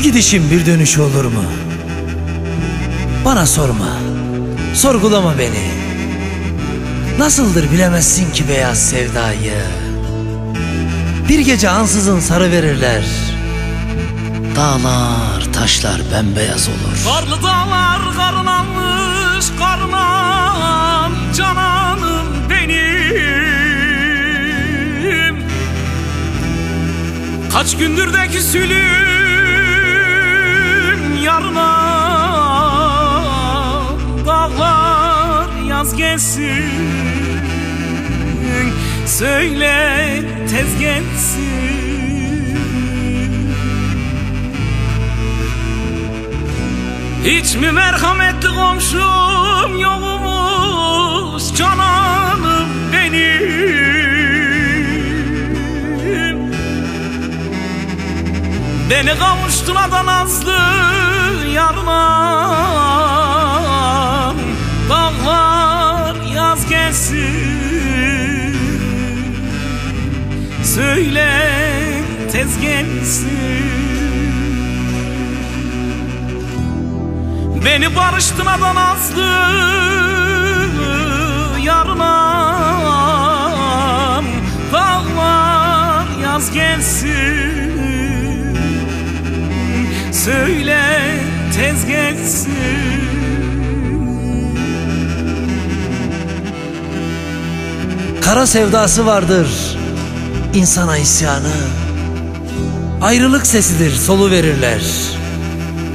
gidişin bir dönüş olur mu? Bana sorma, sorgulama beni. Nasıldır bilemezsin ki beyaz sevdayı. Bir gece ansızın sarı verirler. Dağlar, taşlar bembeyaz olur. Karlı dağlar karlanmış karman cananım benim Kaç gündür de küsülüm yarına Dağlar yaz gelsin. Söyle tez gelsin. Hiç mi merhametli komşum yokmuş cananım benim? Beni kavuştuna da yarına. Dağlar yaz gelsin. Söyle tez gelsin. Beni barıştına da nazlı yarınam Dağlar yaz gelsin. Söyle tez gelsin Kara sevdası vardır insana isyanı. Ayrılık sesidir solu verirler.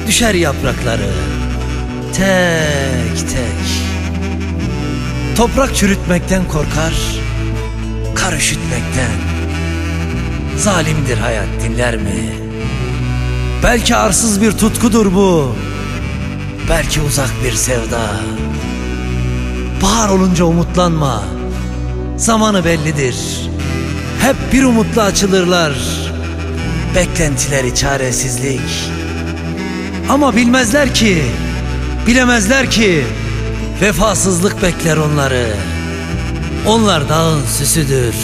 Düşer yaprakları tek tek. Toprak çürütmekten korkar, kar üşütmekten. Zalimdir hayat dinler mi? Belki arsız bir tutkudur bu. Belki uzak bir sevda. Bahar olunca umutlanma. Zamanı bellidir. Hep bir umutla açılırlar. Beklentileri çaresizlik. Ama bilmezler ki, bilemezler ki vefasızlık bekler onları. Onlar dağın süsüdür.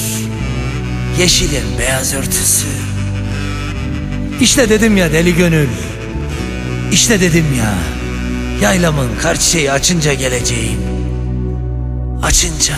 Yeşilin beyaz örtüsü. İşte dedim ya deli gönül. İşte dedim ya. Yaylamın kar çiçeği açınca geleceğim. Açınca.